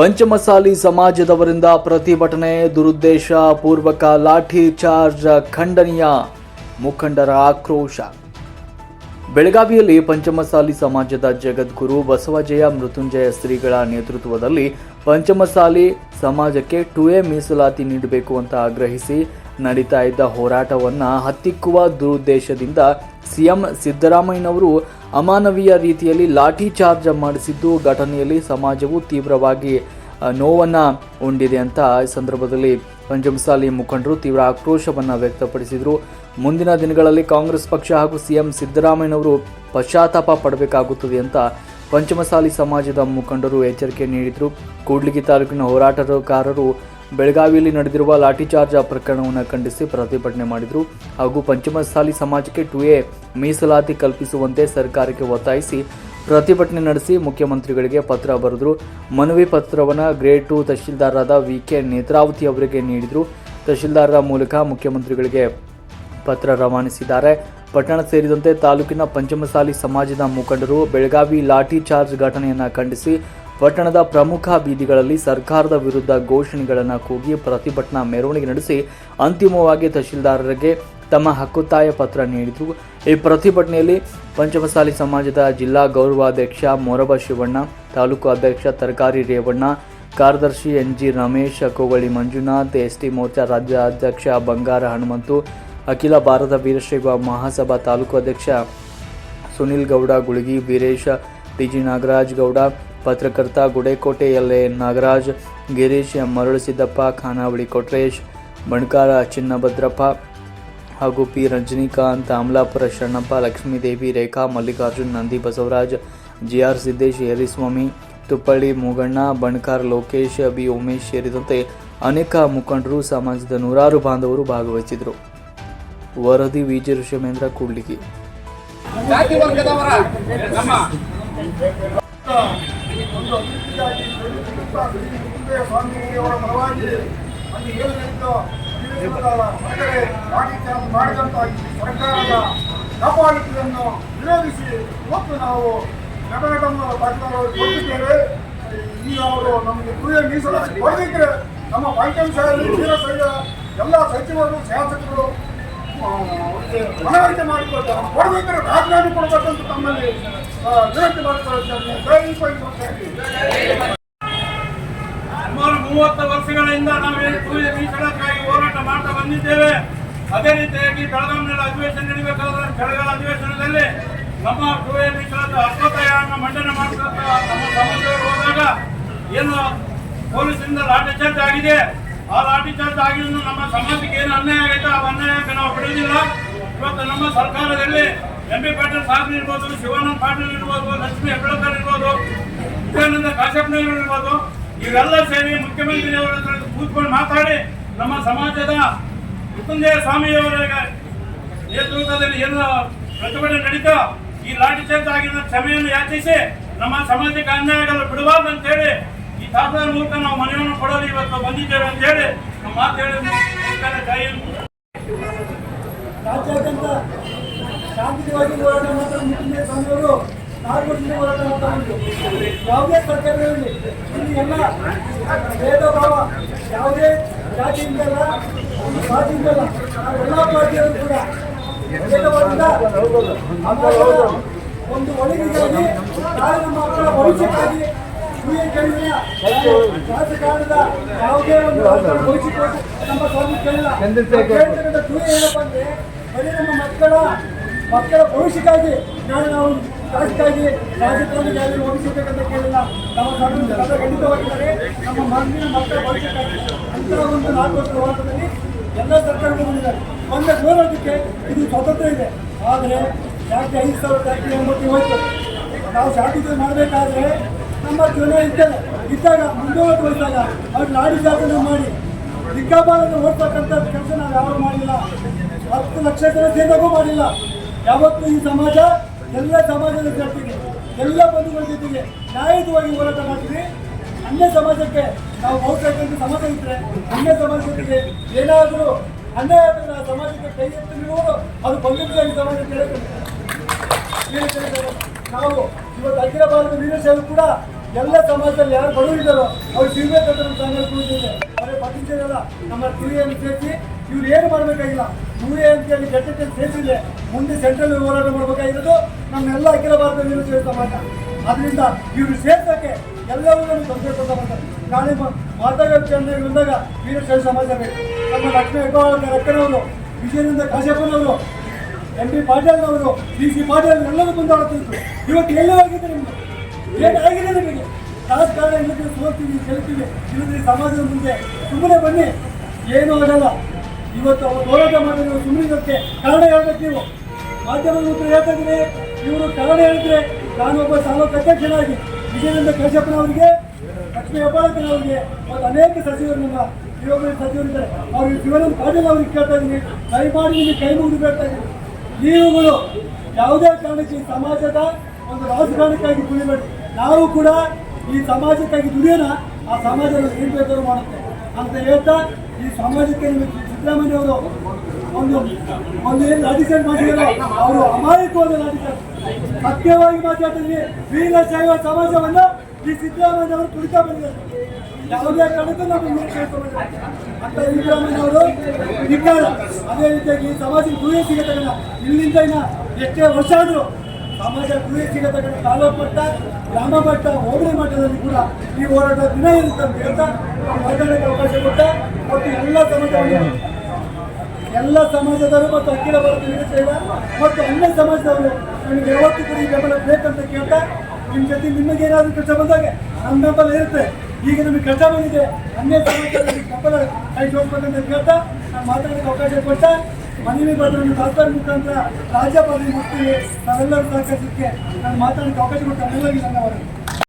ಪಂಚಮಸಾಲಿ ಸಮಾಜದವರಿಂದ ಪ್ರತಿಭಟನೆ, ದುರುದ್ದೇಶ, ಪೂರ್ವಕ ಲಾಠಿ ಚಾರ್ಜ್, ಖಂಡನೀಯ ಮುಖಂಡರ ಆಕ್ರೋಶ. ಬೆಳಗಾವಿಯಲ್ಲಿ ಪಂಚಮಸಾಲಿ ಸಮಾಜದ ಜಗದ್ಗುರು ಬಸವಜಯ ಮೃತ್ಯುಂಜಯ ಶ್ರೀಗಳ ನೇತೃತ್ವದಲ್ಲಿ ಪಂಚಮಸಾಲಿ ಸಮಾಜಕ್ಕೆ ಟು ಎ ಮೀಸಲಾತಿ ನೀಡಬೇಕು ಅಂತ ಆಗ್ರಹಿಸಿ ನಡೀತಾ ಇದ್ದ ಹೋರಾಟವನ್ನು ಹತ್ತಿಕ್ಕುವ ದುರುದ್ದೇಶದಿಂದ ಸಿಎಂ ಸಿದ್ದರಾಮಯ್ಯನವರು ಅಮಾನವೀಯ ರೀತಿಯಲ್ಲಿ ಲಾಠಿ ಚಾರ್ಜ್ ಮಾಡಿಸಿದ್ದು, ಘಟನೆಯಲ್ಲಿ ಸಮಾಜವು ತೀವ್ರವಾಗಿ ನೋವನ್ನು ಉಂಡಿದೆ ಅಂತ ಈ ಸಂದರ್ಭದಲ್ಲಿ ಪಂಚಮಸಾಲಿ ಮುಖಂಡರು ತೀವ್ರ ಆಕ್ರೋಶವನ್ನು ವ್ಯಕ್ತಪಡಿಸಿದರು. ಮುಂದಿನ ದಿನಗಳಲ್ಲಿ ಕಾಂಗ್ರೆಸ್ ಪಕ್ಷ ಹಾಗೂ ಸಿಎಂ ಸಿದ್ದರಾಮಯ್ಯನವರು ಪಶ್ಚಾತ್ತಾಪ ಪಡಬೇಕಾಗುತ್ತದೆ ಅಂತ ಪಂಚಮಸಾಲಿ ಸಮಾಜದ ಮುಖಂಡರು ಎಚ್ಚರಿಕೆ ನೀಡಿದರು. ಕೂಡ್ಲಿಗಿ ತಾಲೂಕಿನ ಹೋರಾಟಗಾರರು ಬೆಳಗಾವಿಯಲ್ಲಿ ನಡೆದಿರುವ ಲಾಠಿಚಾರ್ಜ್ ಪ್ರಕರಣವನ್ನು ಖಂಡಿಸಿ ಪ್ರತಿಭಟನೆ ಮಾಡಿದರು ಹಾಗೂ ಪಂಚಮಸಾಲಿ ಸಮಾಜಕ್ಕೆ ಟು ಎ ಮೀಸಲಾತಿ ಕಲ್ಪಿಸುವಂತೆ ಸರ್ಕಾರಕ್ಕೆ ಒತ್ತಾಯಿಸಿ ಪ್ರತಿಭಟನೆ ನಡೆಸಿ ಮುಖ್ಯಮಂತ್ರಿಗಳಿಗೆ ಪತ್ರ ಬರೆದರು. ಮನವಿ ಪತ್ರವನ್ನು ಗ್ರೇಡ್ ಟು ತಹಶೀಲ್ದಾರರಾದ ವಿ ಕೆ ನೇತ್ರಾವತಿ ಅವರಿಗೆ ನೀಡಿದರು. ತಹಶೀಲ್ದಾರರ ಮೂಲಕ ಮುಖ್ಯಮಂತ್ರಿಗಳಿಗೆ ಪತ್ರ ರವಾನಿಸಿದ್ದಾರೆ. ಪಟ್ಟಣ ಸೇರಿದಂತೆ ತಾಲೂಕಿನ ಪಂಚಮಸಾಲಿ ಸಮಾಜದ ಮುಖಂಡರು ಬೆಳಗಾವಿ ಲಾಠಿ ಚಾರ್ಜ್ ಘಟನೆಯನ್ನು ಖಂಡಿಸಿ ಪಟ್ಟಣದ ಪ್ರಮುಖ ಬೀದಿಗಳಲ್ಲಿ ಸರ್ಕಾರದ ವಿರುದ್ಧ ಘೋಷಣೆಗಳನ್ನು ಕೂಗಿ ಪ್ರತಿಭಟನಾ ಮೆರವಣಿಗೆ ನಡೆಸಿ ಅಂತಿಮವಾಗಿ ತಹಶೀಲ್ದಾರರಿಗೆ ತಮ್ಮ ಹಕ್ಕುತ್ತಾಯ ಪತ್ರ ನೀಡಿದರು. ಈ ಪ್ರತಿಭಟನೆಯಲ್ಲಿ ಪಂಚಮಸಾಲಿ ಸಮಾಜದ ಜಿಲ್ಲಾ ಗೌರವಾಧ್ಯಕ್ಷ ಮೊರಬ ಶಿವಣ್ಣ, ತಾಲೂಕು ಅಧ್ಯಕ್ಷ ತರಕಾರಿ ರೇವಣ್ಣ, ಕಾರ್ಯದರ್ಶಿ N G Ramesh Kogali Manjunath S T Morcha ರಾಜ್ಯಾಧ್ಯಕ್ಷ ಬಂಗಾರ ಹನುಮಂತು, ಅಖಿಲ ಭಾರತ ವೀರಶೈವ ಮಹಾಸಭಾ ತಾಲೂಕು ಅಧ್ಯಕ್ಷ ಸುನಿಲ್ ಗೌಡ, ಗುಳಗಿ ವೀರೇಶ ಟಿಜಿ ನಾಗರಾಜ್ ಗೌಡ ಪತ್ರಕರ್ತ ಗುಡೇಕೋಟೆ ಎಲ್ ನಾಗರಾಜ್, ಗಿರೀಶ್ ಮರಳುಸಿದ್ದಪ್ಪ, ಖಾನಾವಳಿ ಕೊಟ್ರೇಶ್, ಬಣಕಾರ ಚಿನ್ನಭದ್ರಪ್ಪ ಹಾಗೂ P. Rajinikanth Amalapura Sharanappa, Lakshmidevi, Rekha, Mallikarjun, Nandi Basavaraj, GR Siddesh Yariswamy Tuppalli Moogana, Banakar Lokesh, B. Umesh ಸೇರಿದಂತೆ ಅನೇಕ ಮುಖಂಡರು, ಸಮಾಜದ ನೂರಾರು ಬಾಂಧವರು ಭಾಗವಹಿಸಿದರು ವರದಿ ವಿಜಯ ಋಷಮೇಂದ್ರ, ಕೂಡ್ಲಿಗಿ. ಒಂದು ಅಭಿವೃದ್ಧಿಗಾಗಿ ಶ್ರೀ ಸ್ವಾಮಿಯವರ ಪರವಾಗಿ ಅಲ್ಲಿ ಏನು ನಡೀತೋ ಅಂದರೆ ರಾಜಕೀಯ ಮಾಡಿದಂಥ ಈ ಸರ್ಕಾರದ ಕಾಪಾಡುವುದನ್ನು ವಿರೋಧಿಸಿ ಇವತ್ತು ನಾವು ನಗರವನ್ನು ಕೊಟ್ಟಿದ್ದೇವೆ ಈಗ ಅವರು ನಮಗೆ ಕುರಿಯ ಮೀಸಲಾತಿ ಕೊಡದಿದ್ದರೆ ನಮ್ಮ ಪಂಚಾಯತ್ ಎಲ್ಲ ಸಚಿವರು, ಶಾಸಕರು ಮನವರಿಕೆ ಮಾಡಿಕೊಳ್ತಾರೆ ಕೊಡಬೇಕಾದ್ರೆ ರಾಜೀನಾಮೆ ಕೊಡಬೇಕಂತ ತಮ್ಮಲ್ಲಿ ವಿನಂತಿ ಮಾಡ್ತಾರೆ ಸುಮಾರು ಮೂವತ್ತು ವರ್ಷಗಳಿಂದ ನಾವು ಏನು ಸೂರ್ಯ ಮೀಸಲಾತಿಗಾಗಿ ಹೋರಾಟ ಮಾಡ್ತಾ ಬಂದಿದ್ದೇವೆ. ಅದೇ ರೀತಿಯಾಗಿ ಬೆಳಗಾವಿನಲ್ಲಿ ಅಧಿವೇಶನ ನಡೀಬೇಕಾದ್ರೆ ಬೆಳಗಾವಿ ಅಧಿವೇಶನದಲ್ಲಿ ನಮ್ಮ ಸೂರ್ಯ ಮೀಸಲಾತಿ ಅಶ್ವತ್ಥಯನ್ನು ಮಂಡನೆ ಮಾಡ್ತಾ ನಮ್ಮ ಸಮಾಜದವರು ಹೋದಾಗ ಏನು ಪೊಲೀಸರಿಂದ ಲಾಠಿ ಚಾರ್ಜ್ ಆಗಿದೆ. ಆ ಲಾಠಿ ಚಾರ್ಜ್ ಆಗಿದ್ದು ನಮ್ಮ ಸಮಾಜಕ್ಕೆ ಏನು ಅನ್ಯಾಯ ಆಗೈತೆ ಆ ಅನ್ಯಾಯಕ್ಕೆ ನಾವು ಬಿಡುವುದಿಲ್ಲ ಇವತ್ತು ನಮ್ಮ ಸರ್ಕಾರದಲ್ಲಿ ಎಂ ಬಿ ಪಾಟೀಲ್ ಸಾಹೇಬ್ ಇರ್ಬೋದು, ಶಿವಾನಂದ ಪಾಟೀಲ್ ಇರ್ಬೋದು, ಲಕ್ಷ್ಮೀ ಹೆಬ್ಬಳಕರ್ ಇರ್ಬೋದು ನಿತ್ಯಾನಂದ ಕಾಶ್ಯಪ್ನವರು ಇರ್ಬೋದು ಇವರೆಲ್ಲ ಸೇರಿ ಮುಖ್ಯಮಂತ್ರಿಯವರ ಹತ್ರ ಕೂತ್ಕೊಂಡು ಮಾತಾಡಿ ನಮ್ಮ ಸಮಾಜದ ಮೃತ್ಯುಂಜಯ ಸ್ವಾಮಿಯವರ ನೇತೃತ್ವದಲ್ಲಿ ಏನು ಪ್ರತಿಭಟನೆ ನಡೀತೋ, ಈ ಲಾಠಿ ಚಾರ್ಜ್ ಆಗಿನ ಕ್ಷಮೆಯನ್ನು ಯಾಚಿಸಿ ನಮ್ಮ ಸಮಾಜಕ್ಕೆ ಅನ್ಯಾಯ ಆಗಲು ಬಿಡಬಾರ್ದು ಅಂತ ಹೇಳಿ ಈ ತಾಪದ ಮೂಲಕ ನಾವು ಮನೆಯನ್ನು ಕೊಡಲು ಇವತ್ತು ಬಂದಿದ್ದೇವೆ ಅಂತ ಹೇಳಿ ನಮ್ಮ ಮಾತು ಹೇಳಿ. ರಾಜ್ಯಾದ್ಯಂತ ಶಾಂತಿಯುತವಾಗಿ ಹೋರಾಟ ಮಾಡ್ತಾರೆ ಮುಖ್ಯಮಂತ್ರಿ ಸ್ವಾಮಿಯವರು ನಾಲ್ಕು ಹೋರಾಟ ಮಾಡ್ತಾ ಉಂಟು ಯಾವುದೇ ಸರ್ಕಾರದಲ್ಲಿ ಇಲ್ಲಿ ಎಲ್ಲ ಭೇದ ಭಾವ ಯಾವುದೇ ಜಾತಿಯಿಂದ ಅಲ್ಲ ಪಾರ್ಟಿಯಿಂದ ಅಲ್ಲ ಎಲ್ಲ ಪಾರ್ಟಿಯವರು ಕೂಡ ಸಮಾಜದ ಒಂದು ಒಳಗಿಗಾಗಿ ನಾಳೆ ಮಾತ್ರ ಮಕ್ಕಳ ಭವಿಷ್ಯಕ್ಕಾಗಿ ರಾಜಕಾರಣದ ಯಾವುದೇ ಒಂದು ಭವಿಷ್ಯ ನಮ್ಮ ಸ್ವಾಮಿ ಕೇಳಿಲ್ಲ. ಕೇಳ್ತಕ್ಕಂಥ ಕ್ರಿಯೆ ಏನಪ್ಪ ಅಂದ್ರೆ ಬರೀ ನಮ್ಮ ಮಕ್ಕಳ ಮಕ್ಕಳ ಭವಿಷ್ಯಕ್ಕಾಗಿ ನಾಳೆ ನಾವು ರಾಜಕ್ಕಾಗಿ ರಾಜಕಾರಣಿಗಾಗಿ ಹೋಗಿಸಬೇಕಂತ ಕೇಳಿಲ್ಲ. ನಮ್ಮ ಕಥೆ ಖಂಡಿತವಾಗಿದ್ದಾರೆ. ನಮ್ಮ ಮಂದಿನ ಮಕ್ಕಳ ಭವಿಷ್ಯಕ್ಕಾಗಿ ಅಂತ ಒಂದು ನಾಲ್ಕು ವರ್ಷ ಹೋರಾಟದಲ್ಲಿ ಎಲ್ಲ ಸರ್ಕಾರಗಳು ಬಂದಿದ್ದಾರೆ. ಒಂದೇ ಹೋರಾಟಕ್ಕೆ ಇದು ಸ್ವತಂತ್ರ ಇದೆ. ಆದರೆ ಯಾಕೆ ಐದು ಸಾವಿರ ಐದು ಎಂಬತ್ತು ಹೋಯ್ತು ನಾವು ಶಾಂತಿಯುತ ಮಾಡಬೇಕಾದ್ರೆ ನಮ್ಮ ಜನ ಇದ್ದಾರೆ ಇದ್ದಾಗ, ಮುಂದುವರೆದು ಹೋದಾಗ ಅವ್ರು ನಾಡಿ ಸಾಧನೆ ಮಾಡಿ ದಿಕ್ಕಾಪಾಲನೆ ಓಡ್ತಕ್ಕಂಥ ಕೆಲಸ ನಾವು ಯಾರು ಮಾಡಿಲ್ಲ. ಹತ್ತು ಲಕ್ಷ ಜನ ಸೇರಿದಾಗೂ ಮಾಡಿಲ್ಲ. ಯಾವತ್ತೂ ಈ ಸಮಾಜ, ಎಲ್ಲ ಸಮಾಜದ ಜೊತೆಗೆ, ಎಲ್ಲ ಬಂಧುಗಳ ಜೊತೆಗೆ ನ್ಯಾಯಯುತವಾಗಿ ಹೋರಾಟ ಮಾಡ್ತೀವಿ. ಅನ್ಯ ಸಮಾಜಕ್ಕೆ ನಾವು ಹೋಗ್ಬೇಕಂತ ಸಮಾಜ ಇದ್ರೆ, ಅನ್ಯ ಸಮಾಜಕ್ಕೆ ಏನಾದರೂ ಅನ್ಯಾಯ ಸಮಾಜಕ್ಕೆ ಕೈ ನಿಲ್ಲುವುದು ಅದು ಬಂಧುತ್ವ ಸಮಾಜ? ನಾವು ಇವತ್ತು ಅಖಿಲ ಭಾರತ ವೀರಶೈವ ಕೂಡ ಎಲ್ಲ ಸಮಾಜದಲ್ಲಿ ಯಾರು ಬಡವರಿದ್ದಾರೋ ಅವ್ರು ಸಿಗಬೇಕಂತ ನಮ್ಮ ಸಂಘ ಕೂತಿದೆ ಅವರೇ ಪಟ್ಟಿದ್ದಲ್ಲ ನಮ್ಮ ಕಿರಿಯನ್ನು ಸೇರಿಸಿ, ಇವ್ರು ಏನು ಮಾಡಬೇಕಾಗಿಲ್ಲ? ಅಂತೇಳಿ ಘಟನೆ ಸೇರಿಸಿದೆ ಮುಂದೆ ಸೆಂಟ್ರಲ್ ಹೋರಾಟ ಮಾಡಬೇಕಾಗಿರೋದು ನಮ್ಮೆಲ್ಲ ಅಖಿಲ ಭಾರತ ವೀರಶೈವ ಸಮಾಜ ಅದರಿಂದ ಇವರು ಸೇರ್ಸೋಕ್ಕೆ ಎಲ್ಲವೂ ನಮಗೆ ತೊಂದರೆ ಕೊಡ್ತಾ ನಾಳೆ ಮಾತಾಡೋ ಚೆನ್ನಾಗಿ ಬಂದಾಗ ವೀರಶೈವ ಸಮಾಜ ಬೇಕು ನಮ್ಮ ಲಕ್ಷ್ಮೀ ಹೆಬ್ಬಾಳ್ಕರ್ ರಕ್ಕನವರು ವಿಜಯನಂದ ಕಾಶಪ್ಪನವರು ಎಂ ಪಿ ಪಾಟೀಲ್ನವರು, ಡಿ ಸಿ ಪಾಟೀಲ್ ಎಲ್ಲರೂ ಮುಂದಾಡುತ್ತಿತ್ತು ಇವತ್ತು ಎಲ್ಲೇ ಆಗಿದೆ ನಿಮಗೆ ಏನಾಗಿದೆ ನಿಮಗೆ? ರಾಜಕಾರಣ ಇಲ್ಲದೆ ಸೋಲ್ತೀವಿ, ಗೆಲ್ತೀವಿ ಇಲ್ಲದ್ರೆ ಸಮಾಜದ ಮುಂದೆ ಸುಮ್ಮನೆ ಬನ್ನಿ. ಏನೂ ಆಗಲ್ಲ. ಇವತ್ತು ಅವರು ಹೋರಾಟ ಮಾಡಿದ್ರು ಸುಮ್ಮನಿದ್ದಕ್ಕೆ ಕಾರಣ ಹೇಳ್ಬೇಕು ನೀವು. ಮಾಧ್ಯಮದ ಮುಖ್ಯ ಹೇಳ್ತಾ ಇವರು ಕಾರಣ ಹೇಳಿದ್ರೆ ನಾನೊಬ್ಬ ತಾಲೂಕು ಅಧ್ಯಕ್ಷನಾಗಿ ವಿಜಯನಂದ ಕಶ್ಯಪ್ಪನವರಿಗೆ ಲಕ್ಷ್ಮೀ ಹೆಬ್ಬಾಳಕನವರಿಗೆ ಮತ್ತು ಅನೇಕ ಸಚಿವರು ನಮ್ಮ ಯುವಕರ ಸಚಿವರಿದ್ದಾರೆ ಅವ್ರಿಗೆ ಶಿವಾನಂದ ಪಾಟೀಲ್ ಅವ್ರಿಗೆ ಕೇಳ್ತಾ ಇದ್ದೀನಿ. ದಯಮಾಡಿ ನಿಮಗೆ ಕೈ ಮುಗಿದು ಬೇಡ್ತಾ ಇದ್ದೀನಿ. ನೀವುಗಳು ಯಾವುದೇ ಕಾರಣಕ್ಕೆ ಸಮಾಜದ ಒಂದು ರಾಜಕಾರಣಕ್ಕಾಗಿ ದುಡಿಬೇಡಿ ನಾವು ಕೂಡ ಈ ಸಮಾಜಕ್ಕಾಗಿ ದುಡಿಯೋಣ, ಆ ಸಮಾಜದ ಏನು ಬೇಕಾದ್ರೂ ಮಾಡುತ್ತೆ ಅಂತ ಹೇಳ್ತಾ ಈ ಸಮಾಜಕ್ಕೆ ನಿಮಗೆ ಸಿದ್ದರಾಮಯ್ಯ ಅವರು ಒಂದು ಒಂದು ಏನು ರಾಜಕಾರಣ ಮಾಡಿದಾರೋ ಅವರು ಅಮಾಯಕವಾದ ರಾಜಕಾರಣ ಸತ್ಯವಾಗಿ ಮಾತಾಡ್ತಿದ್ವಿ ವೀರಶೈವ ಸಮಾಜವನ್ನು ಈ ಸಿದ್ದರಾಮಯ್ಯ ಅವರು ತುಳಿತಾ ಬಂದಿದ್ದಾರೆ. ಯಾವುದೇ ಕಾರಣಕ್ಕೂ ಸಮಾಜ ಅಂತ ಸಿದ್ದರಾಮಯ್ಯ ಅವರು ಧಿಕ್ಕಾರ ಅದೇ ರೀತಿಯಾಗಿ ಈ ಸಮಾಜಕ್ಕೆ ದೂರ ಸಿಗತಕ್ಕಂಥ ಇಲ್ಲಿಂದ ಇನ್ನ ಎಷ್ಟೇ ವರ್ಷ ಆದರೂ ಸಮಾಜ ಸಿಗತಕ್ಕಂಥ ತಾಲೂಕು ಮಟ್ಟ, ಗ್ರಾಮ ಮಟ್ಟ, ಹೋಬಳಿ ಮಟ್ಟದಲ್ಲಿ ಕೂಡ ಈ ಹೋರಾಟ ದಿನ ಇರುತ್ತೆ ಅಂತ ಹೇಳ್ತಾ ಮಾತಾಡೋಕ್ಕೆ ಅವಕಾಶ ಕೊಟ್ಟ. ಮತ್ತು ಎಲ್ಲ ಸಮಾಜವನ್ನು ಎಲ್ಲ ಸಮಾಜದವರು ಮತ್ತು ಅಖಿಲ ಭಾರತ ವೀರಶೈವ ಮತ್ತು ಅನ್ಯ ಸಮಾಜದವರು ನಮಗೆ ಯಾವತ್ತೂ ಕೂಡ ಈ ಬೆಂಬಲ ಬೇಕಂತ ಕೇಳ್ತಾ ನಿಮ್ಮ ಜೊತೆ ನಿಮಗೆ ಏನಾದರೂ ಕೆಲಸ ಬಂದಾಗ ನಮ್ಮ ಬೆಂಬಲ ಇರುತ್ತೆ. ಈಗ ನಮಗೆ ಕೆಲಸ ಬಂದಿದೆ, ಅನ್ಯ ಸಮಾಜದಲ್ಲಿ ಬೆಂಬಲ ಕೈ ಜೋಡಿಸ್ಬೇಕಂತ ಕೇಳ್ತಾ, ನಾನು ಮಾತಾಡೋಕ್ಕೆ ಅವಕಾಶ ಕೊಟ್ಟ. ಮನವಿ ಪತ್ರವನ್ನು ಸರ್ಕಾರ ಮುಖಾಂತರ ರಾಜ್ಯಪಾಲ ಮುಖ್ಯ ನಾವೆಲ್ಲರೂ ಸಹಕರಿಸಲಿಕ್ಕೆ ನಾನು ಮಾತಾಡೋಕ್ಕೆ ಅವಕಾಶ ಕೊಟ್ಟ ಎಲ್ಲರಿಗೂ